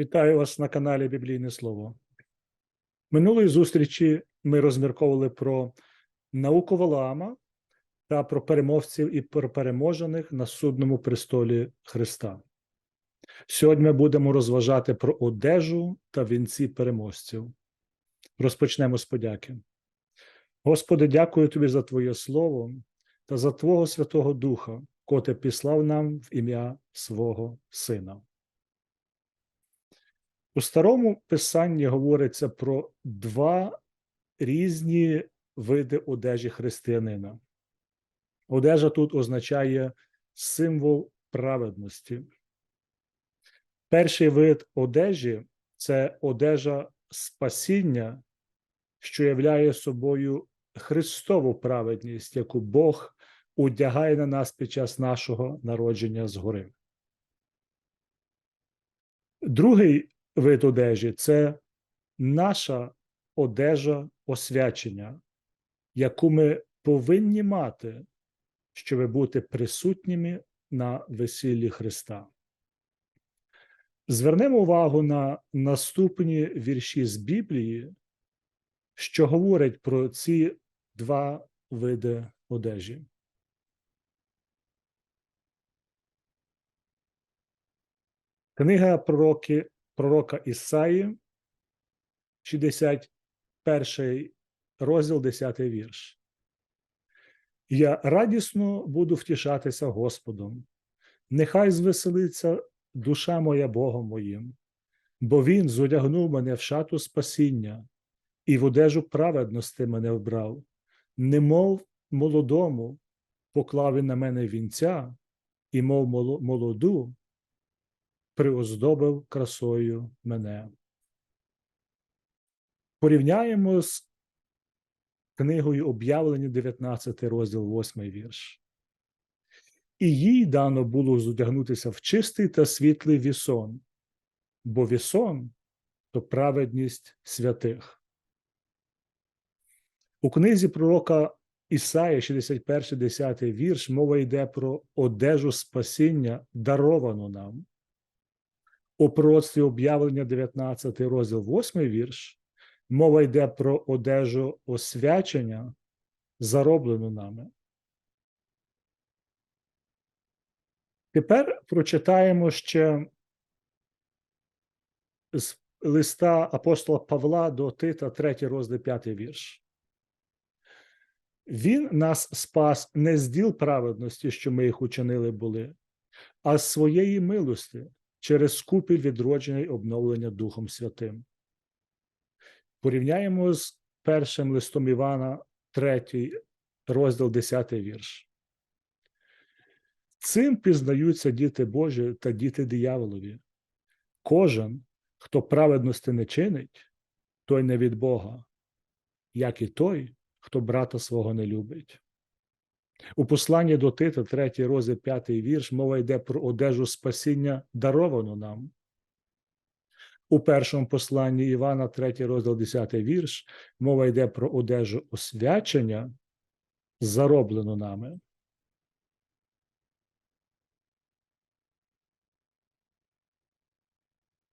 Вітаю вас на каналі Біблійне Слово. Минулої зустрічі ми розмірковували про науку Валаама та про переможців і про переможених на судному престолі Христа. Сьогодні ми будемо розважати про одежу та вінці переможців. Розпочнемо з подяки. Господи, дякую Тобі за Твоє Слово та за Твого Святого Духа, коте післав нам в ім'я свого Сина. У старому писанні говориться про два різні види одежі християнина. Одежа тут означає символ праведності. Перший вид одежі це одежа спасіння, що являє собою Христову праведність, яку Бог одягає на нас під час нашого народження згори. Другий вид одежі це наша одежа освячення, яку ми повинні мати, щоб бути присутніми на весіллі Христа. Звернемо увагу на наступні вірші з Біблії, що говорять про ці два види одежі. Книга пророки, пророка Ісаї, 61 розділ, 10 вірш. Я радісно буду втішатися Господом, нехай звеселиться душа моя Богом моїм, бо Він зодягнув мене в шату спасіння і в одежу праведності мене вбрав, немов молодому поклав він на мене вінця, і мов молоду приоздобив красою мене. Порівняємо з книгою об'явлення 19 розділ 8 вірш. І їй дано було зодягнутися в чистий та світлий вісон, бо вісон то праведність святих. У книзі пророка Ісаї, 61, 10 вірш, мова йде про одежу спасіння, даровану нам. У пророцтві об'явлення 19 розділ 8 вірш, мова йде про одежу освячення, зароблену нами. Тепер прочитаємо ще з листа апостола Павла до Тита, 3 розділ 5 вірш. Він нас спас не з діл праведності, що ми їх учинили були, а з своєї милости через скупіль відродження й обновлення Духом Святим. Порівняємо з першим листом Івана, 3 розділ 10 вірш. Цим пізнаються діти Божі та діти дияволові. Кожен, хто праведності не чинить, той не від Бога, як і той, хто брата свого не любить. У посланні до Тита, 3 розділ 5 вірш, мова йде про одежу спасіння, даровану нам. У першому посланні Івана, 3 розділ 10 вірш, мова йде про одежу освячення, зароблену нами.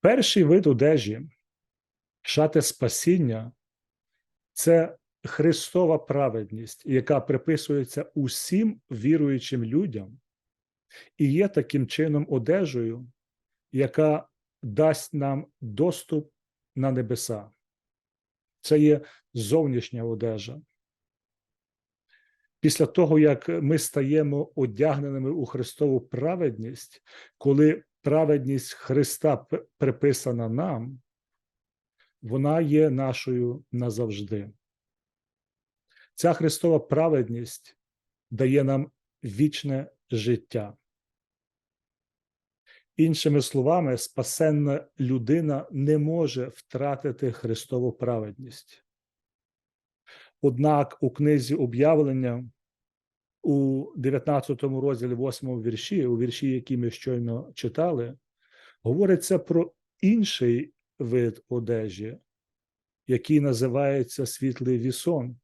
Перший вид одежі, шати спасіння, це Христова праведність, яка приписується усім віруючим людям, і є таким чином одежею, яка дасть нам доступ на небеса. Це є зовнішня одежа. Після того, як ми стаємо одягненими у Христову праведність, коли праведність Христа приписана нам, вона є нашою назавжди. Ця Христова праведність дає нам вічне життя. Іншими словами, спасенна людина не може втратити Христову праведність. Однак у книзі об'явлення у 19 розділі 8 вірші, у вірші, які ми щойно читали, говориться про інший вид одежі, який називається світлий вісон,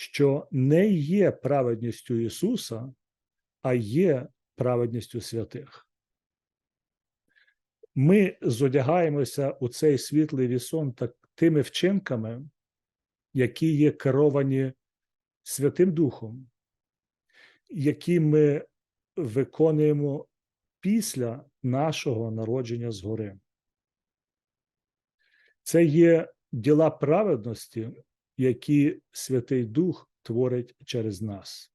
що не є праведністю Ісуса, а є праведністю святих. ми зодягаємося у цей світлий вісон так, тими вчинками, які є керовані Святим Духом, які ми виконуємо після нашого народження згори. Це є діла праведності, які Святий Дух творить через нас.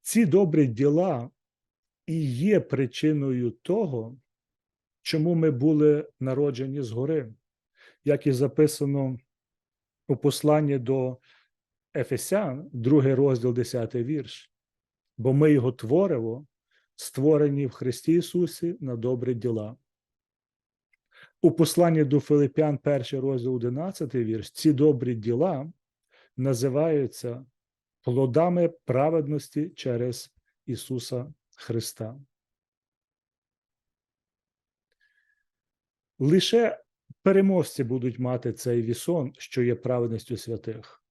Ці добрі діла і є причиною того, чому ми були народжені згори, як і записано у посланні до Ефесян, другий розділ, 10 вірш. Бо ми його творимо, створені в Христі Ісусі на добрі діла. У посланні до Филипян, перший розділ 11 вірш, ці добрі діла називаються плодами праведності через Ісуса Христа. Лише переможці будуть мати цей вісон, що є праведністю святих.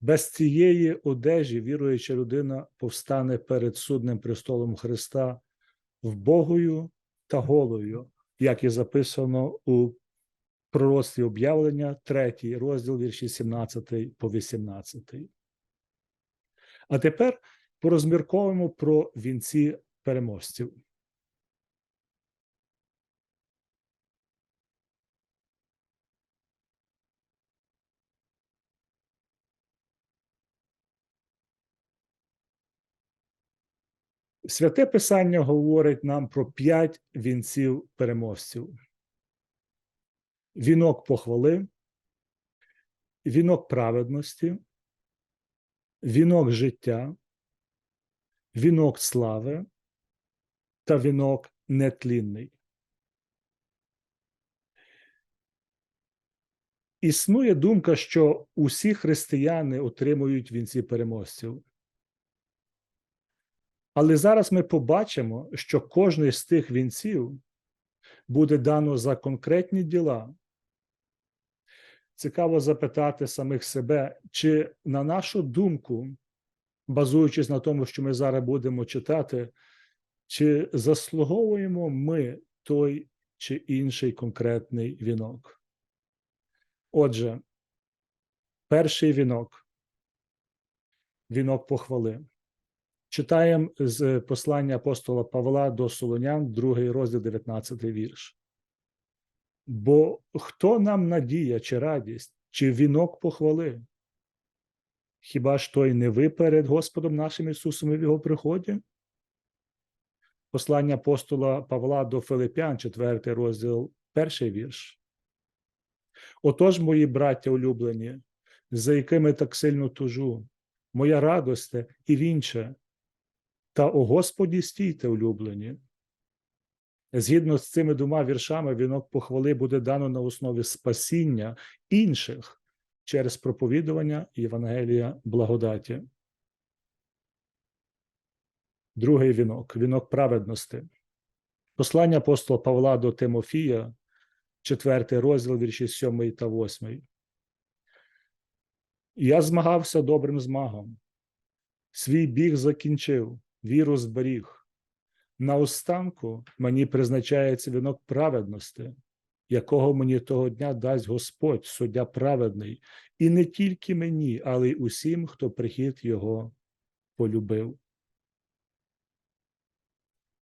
Без цієї одежі віруюча людина повстане перед судним престолом Христа вбогою та голою, як і записано у пророцтві об'явлення, 3 розділ вірші 17 по 18. А тепер порозмірковуємо про вінці переможців. Святе Писання говорить нам про п'ять вінців переможців: вінок похвали, вінок праведності, вінок життя, вінок слави та вінок нетлінний. Існує думка, що усі християни отримують вінці переможців. Але зараз ми побачимо, що кожний з тих вінців буде дано за конкретні діла. Цікаво запитати самих себе, чи на нашу думку, базуючись на тому, що ми зараз будемо читати, чи заслуговуємо ми той чи інший конкретний вінок. Отже, перший вінок вінок похвали. Читаємо з послання апостола Павла до Солонян, другий розділ, 19 вірш. Бо хто нам надія чи радість, чи вінок похвали? Хіба ж той не ви перед Господом нашим Ісусом в Його приході? Послання апостола Павла до Филипян, 4 розділ, перший вірш. Отож, мої браття улюблені, за якими так сильно тужу, моя радосте і вінче, та у Господі стійте улюблені. Згідно з цими двома віршами, вінок похвали буде дано на основі спасіння інших через проповідування Євангелія благодаті. Другий вінок вінок праведності. Послання апостола Павла до Тимофія, 4 розділ вірші 7 та 8. Я змагався добрим змагом, свій біг закінчив, віру зберіг. Наостанку мені призначається вінок праведності, якого мені того дня дасть Господь, суддя праведний, і не тільки мені, але й усім, хто прихід його полюбив.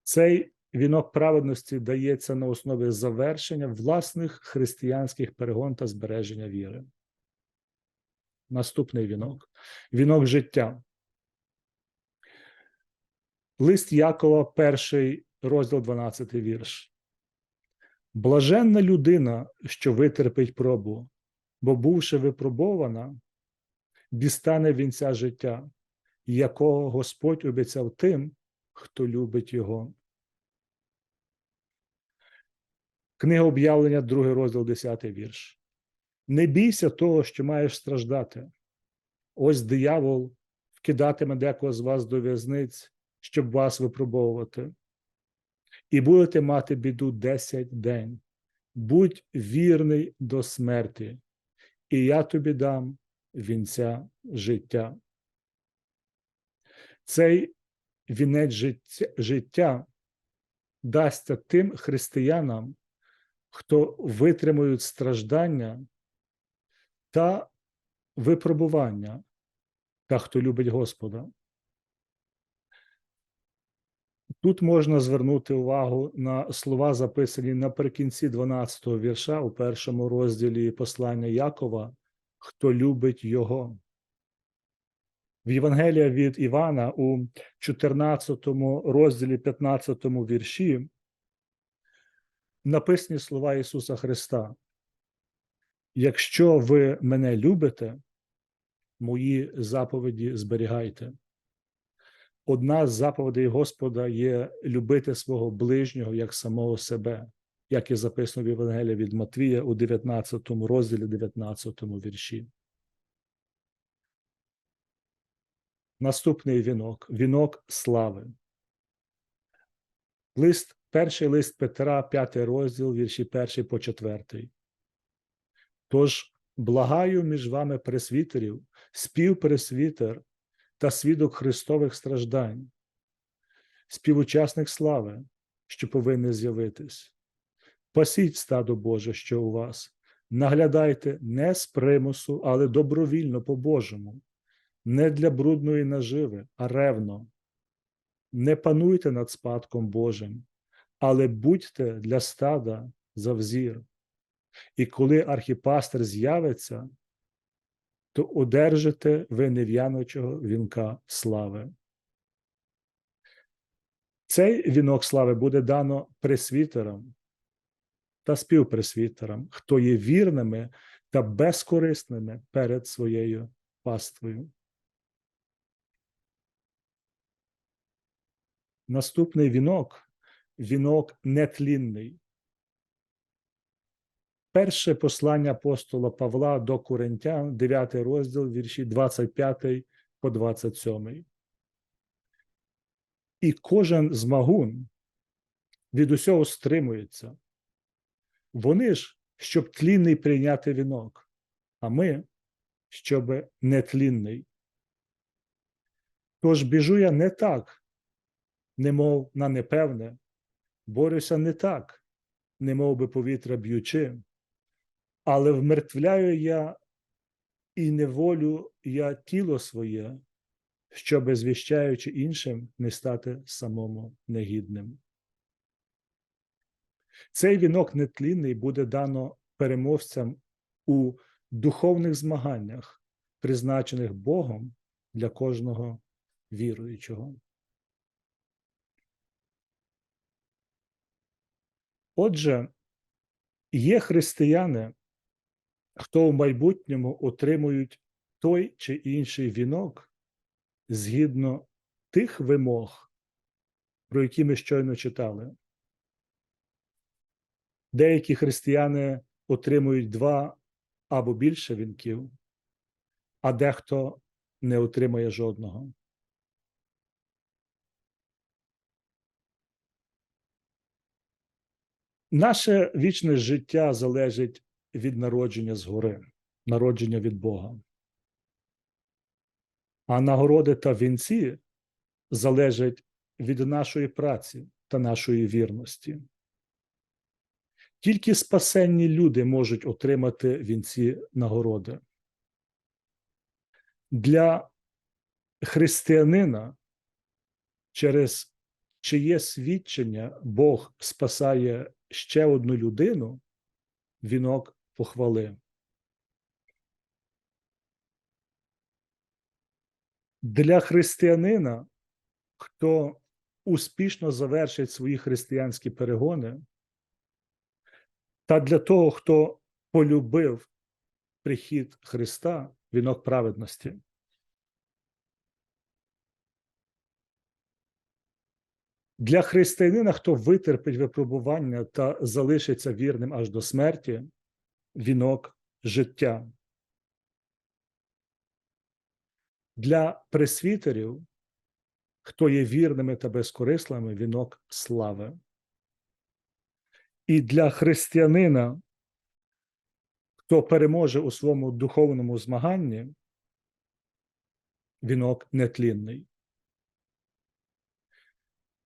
Цей вінок праведності дається на основі завершення власних християнських перегон та збереження віри. Наступний вінок вінок життя. Лист Якова, перший розділ 12 вірш. Блаженна людина, що витерпить пробу, бо, бувши випробована, дістане вінця життя, якого Господь обіцяв тим, хто любить його. Книга об'явлення, другий розділ 10 вірш. Не бійся того, що маєш страждати. Ось диявол вкидатиме декого з вас до в'язниць, щоб вас випробовувати. І будете мати біду 10 день. Будь вірний до смерті, і я тобі дам вінця життя. Цей вінець життя, життя дасться тим християнам, хто витримують страждання та випробування, та хто любить Господа. Тут можна звернути увагу на слова, записані наприкінці 12-го вірша у першому розділі послання Якова, хто любить його. В Євангелія від Івана у 14 розділі 15 вірші написані слова Ісуса Христа. Якщо ви мене любите, мої заповіді зберігайте. Одна з заповідей Господа є любити свого ближнього як самого себе, як і записано в Євангелії від Матвія у 19 розділі, 19 вірші. Наступний вінок вінок слави. Лист, перший лист Петра, п'ятий розділ, вірші перший по четвертий. Тож благаю між вами пресвітерів, співпресвітер та свідок Христових страждань, співучасник слави, що повинні з'явитись. Пасіть стадо Боже, що у вас, наглядайте не з примусу, але добровільно по-божому, не для брудної наживи, а ревно. Не пануйте над спадком Божим, але будьте для стада за взір. І коли архіпастер з'явиться, то одержите ви нев'яночого вінка слави. Цей вінок слави буде дано пресвітерам та співпресвітерам, хто є вірними та безкорисними перед своєю паствою. Наступний вінок вінок нетлінний. Перше послання апостола Павла до Коринтян, 9 розділ, вірші 25 по 27. І кожен змагун від усього стримується. Вони ж, щоб тлінний прийняти вінок, а ми, щоб нетлінний. Тож біжу я не так, немов на непевне, борюся не так, немов би повітря б'ючи, але вмертвляю я і неволю я тіло своє, щоби, звіщаючи іншим, не стати самому негідним. Цей вінок нетлінний буде дано переможцям у духовних змаганнях, призначених Богом для кожного віруючого. Отже, є християни, хто в майбутньому отримують той чи інший вінок згідно тих вимог, про які ми щойно читали. Деякі християни отримують два або більше вінків, а дехто не отримає жодного. Наше вічне життя залежить від народження згори, народження від Бога. А нагороди та вінці залежать від нашої праці та нашої вірності. Тільки спасенні люди можуть отримати вінці нагороди. Для християнина через чиє свідчення Бог спасає ще одну людину, вінок похвали. Для християнина, хто успішно завершить свої християнські перегони, та для того, хто полюбив прихід Христа, вінок праведності. Для християнина, хто витерпить випробування та залишиться вірним аж до смерті, вінок життя. Для пресвітерів, хто є вірними та безкорислими, вінок слави. І для християнина, хто переможе у своєму духовному змаганні, вінок нетлінний.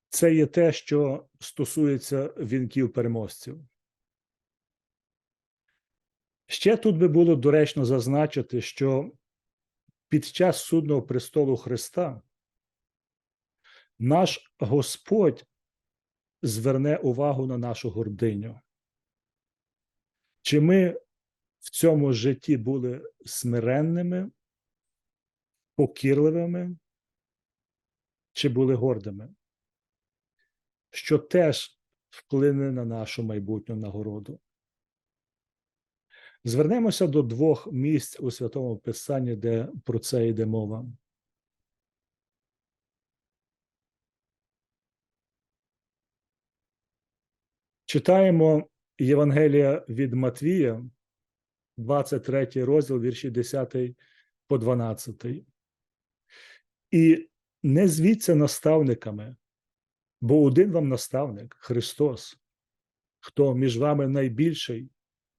Це є те, що стосується вінків переможців. Ще тут би було доречно зазначити, що під час судного престолу Христа наш Господь зверне увагу на нашу гординю. Чи ми в цьому житті були смиренними, покірливими, чи були гордими, що теж вплине на нашу майбутню нагороду. Звернемося до двох місць у Святому Писанні, де про це йде мова. Читаємо Євангелія від Матвія, 23 розділ, вірші 10 по 12. І не звіться наставниками, бо один вам наставник Христос, хто між вами найбільший,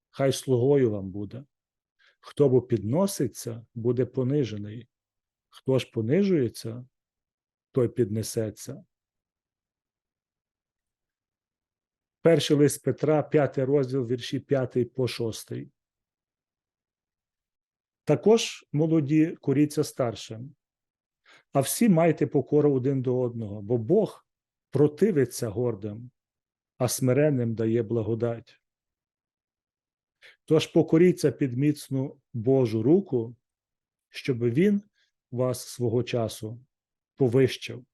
хай слугою вам буде. Хто бо підноситься, буде понижений. Хто ж понижується, той піднесеться. Перший лист Петра, 5 розділ, вірші 5 по 6. Також молоді коріться старшим, а всі майте покору один до одного, бо Бог противиться гордим, а смиренним дає благодать. Тож покоріться під міцну Божу руку, щоб Він вас свого часу повищив.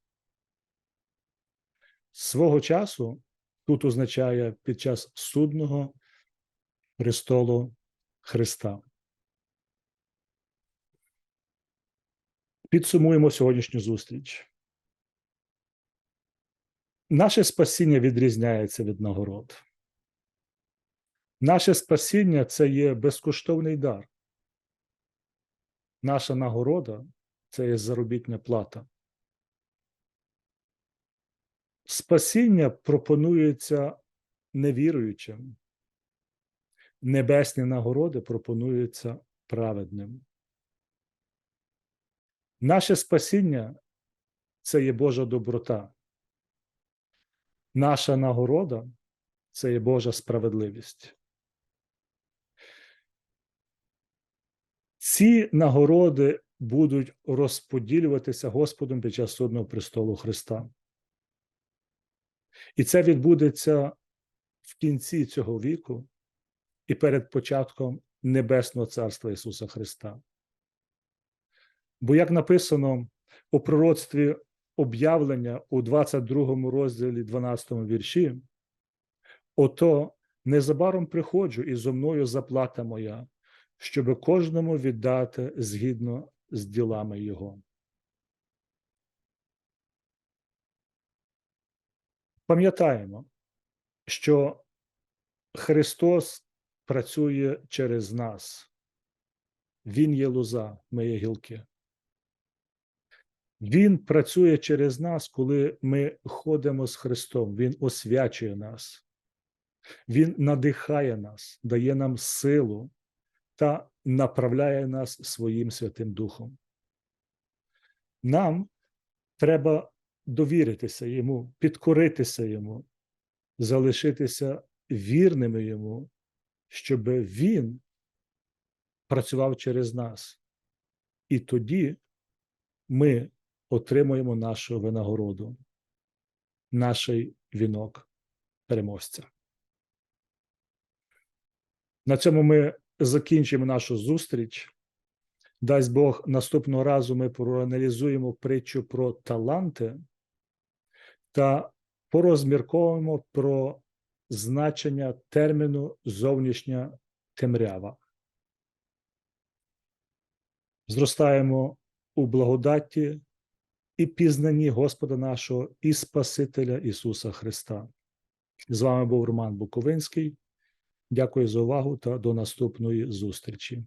Свого часу тут означає під час судного престолу Христа. Підсумуємо сьогоднішню зустріч. Наше спасіння відрізняється від нагород. Наше спасіння це є безкоштовний дар. Наша нагорода це є заробітня плата. Спасіння пропонується невіруючим. Небесні нагороди пропонуються праведним. Наше спасіння це є Божа доброта. Наша нагорода це є Божа справедливість. Ці нагороди будуть розподілюватися Господом під час судного престолу Христа. І це відбудеться в кінці цього віку і перед початком Небесного Царства Ісуса Христа. Бо, як написано у пророцтві об'явлення у 22 розділі 12 вірші, ото незабаром приходжу і зо мною заплата моя, щоби кожному віддати згідно з ділами Його. Пам'ятаємо, що Христос працює через нас. Він є лоза, ми є гілки. Він працює через нас, коли ми ходимо з Христом. Він освячує нас, Він надихає нас, дає нам силу та направляє нас своїм Святим Духом. Нам треба довіритися йому, підкоритися йому, залишитися вірними йому, щоб він працював через нас. І тоді ми отримуємо нашу винагороду, наш вінок переможця. На цьому ми закінчимо нашу зустріч. Дасть Бог, наступного разу ми проаналізуємо притчу про таланти та порозмірковуємо про значення терміну зовнішня темрява. Зростаємо у благодаті і пізнанні Господа нашого і Спасителя Ісуса Христа. З вами був Роман Буковинський. Дякую за увагу та до наступної зустрічі.